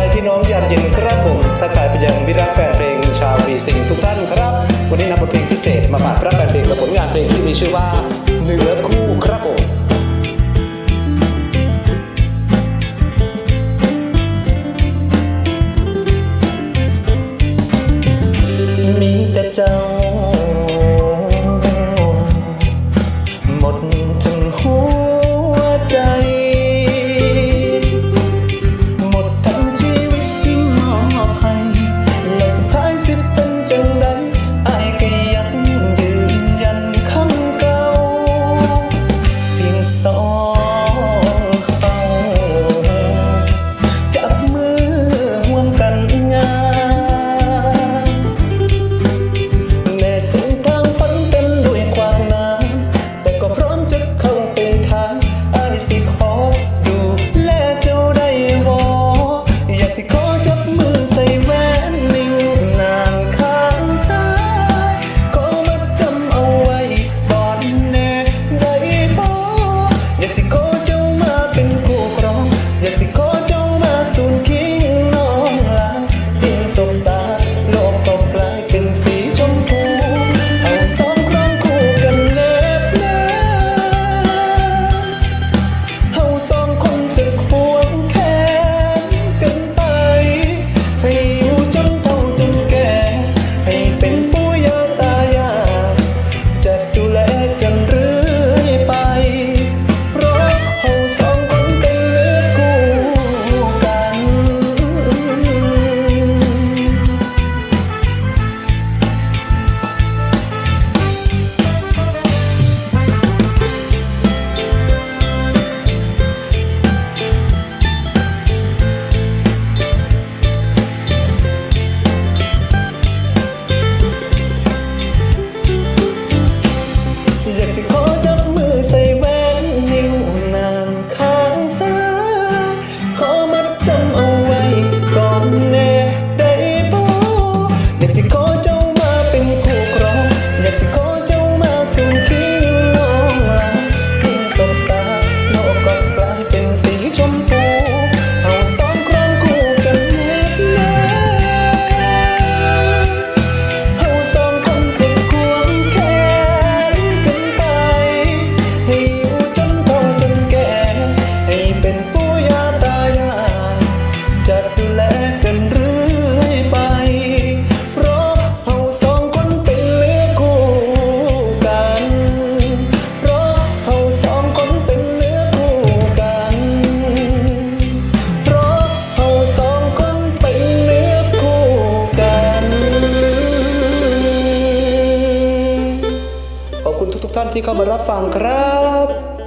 ายพี่น้องยามเย็นครับผมทักทายไปยังวิรักแฟนเพลงชาวบีสิงทุกท่านครับ วันนี้นำบทเพลงพิเศษมาฝากรัะแฟนเพลงกับผลงานเพลงที่มีชื่อว่าเหนือคู่ครับผมมีแต่เจ้า ท่านที่เข้ามารับฟังครับ